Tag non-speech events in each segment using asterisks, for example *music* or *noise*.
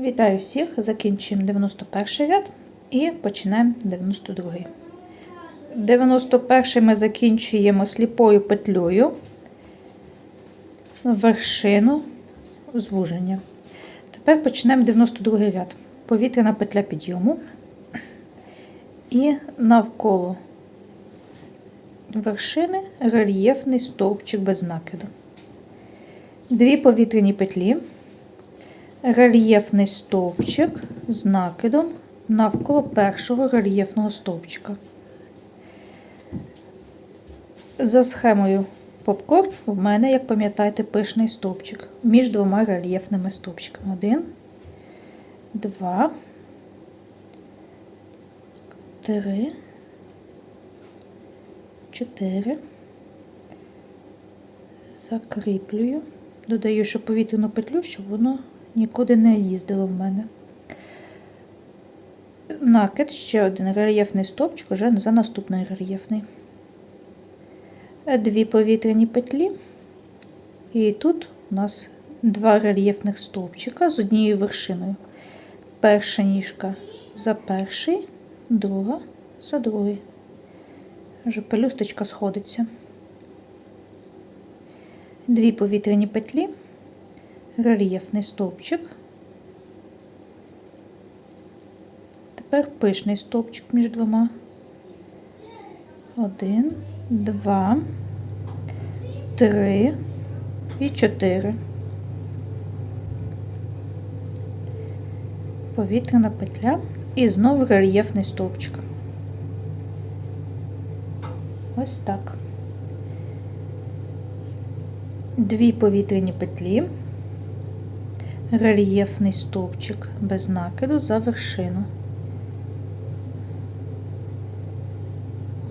Вітаю всіх! Закінчуємо 91 ряд і починаємо 92. 91 ми закінчуємо сліпою петлею вершину звуження. Тепер починаємо 92 ряд. Повітряна петля підйому і навколо вершини рельєфний стовпчик без накиду. Дві повітряні петлі рельєфний стовпчик з накидом навколо першого рельєфного стовпчика. За схемою попкорн в мене, як пам'ятаєте, пишний стовпчик між двома рельєфними стовпчиками. Один, два, три, чотири. Закріплюю. Додаю ще повітряну петлю, щоб воно нікуди не їздило в мене. Накид, ще один рельєфний стовпчик, вже за наступний рельєфний. Дві повітряні петлі. І тут у нас два рельєфних стовпчика з однією вершиною. Перша ніжка за перший, друга за другий. Вже пелюсточка сходиться. Дві повітряні петлі рельєфний стовпчик. Тепер пишний стовпчик між двома. Один, два, три і чотири. Повітряна петля і знову рельєфний стовпчик. Ось так. Дві повітряні петлі рельєфний стовпчик без накиду за вершину.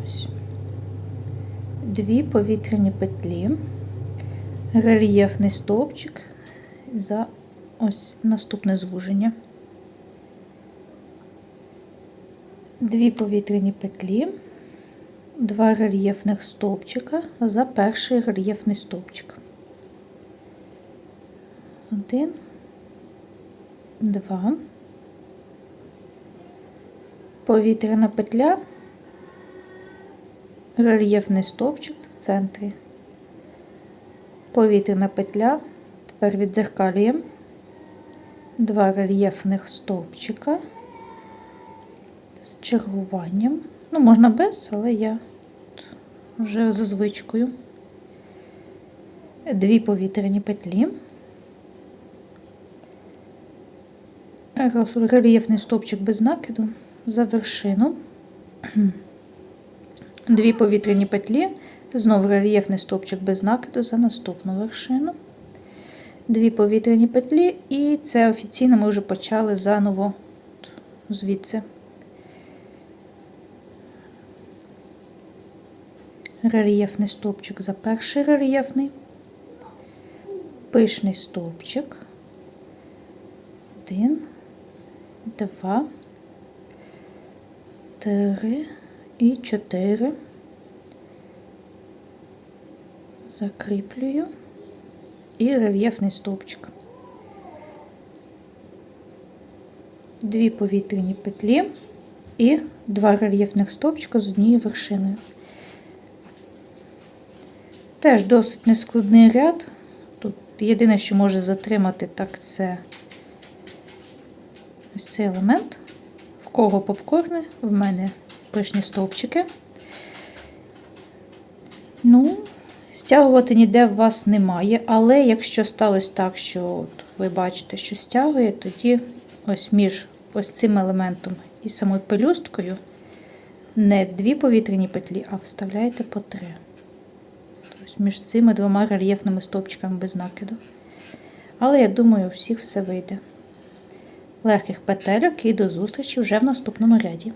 Ось. Дві повітряні петлі, рельєфний стовпчик за ось наступне звуження. Дві повітряні петлі, два рельєфних стовпчика за перший рельєфний стовпчик. Один два, повітряна петля, рельєфний стовпчик в центрі, повітряна петля, тепер віддзеркалюємо, два рельєфних стовпчика з чергуванням. Ну, можна без, але я вже за звичкою. Дві повітряні петлі. Рельєфний стовпчик без накиду. За вершину, *clears throat* дві повітряні петлі, знову рельєфний стовпчик без накиду за наступну вершину, дві повітряні петлі, і це офіційно ми вже почали заново. Звідси. Рельєфний стовпчик за перший рельєфний, пишний стовпчик, один два, три і чотири. Закріплюю і рельєфний стовпчик. Дві повітряні петлі і два рельєфних стовпчика з однією вершиною. Теж досить нескладний ряд. Тут єдине, що може затримати, так це ось цей елемент. В кого попкорни, в мене пишні стовпчики. Ну, стягувати ніде в вас немає, але якщо сталося так, що от ви бачите, що стягує, тоді ось між ось цим елементом і самою пелюсткою не дві повітряні петлі, а вставляєте по три. Тобто між цими двома рельєфними стовпчиками без накиду. Але я думаю, у всіх все вийде легких петельок і до зустрічі вже в наступному ряді.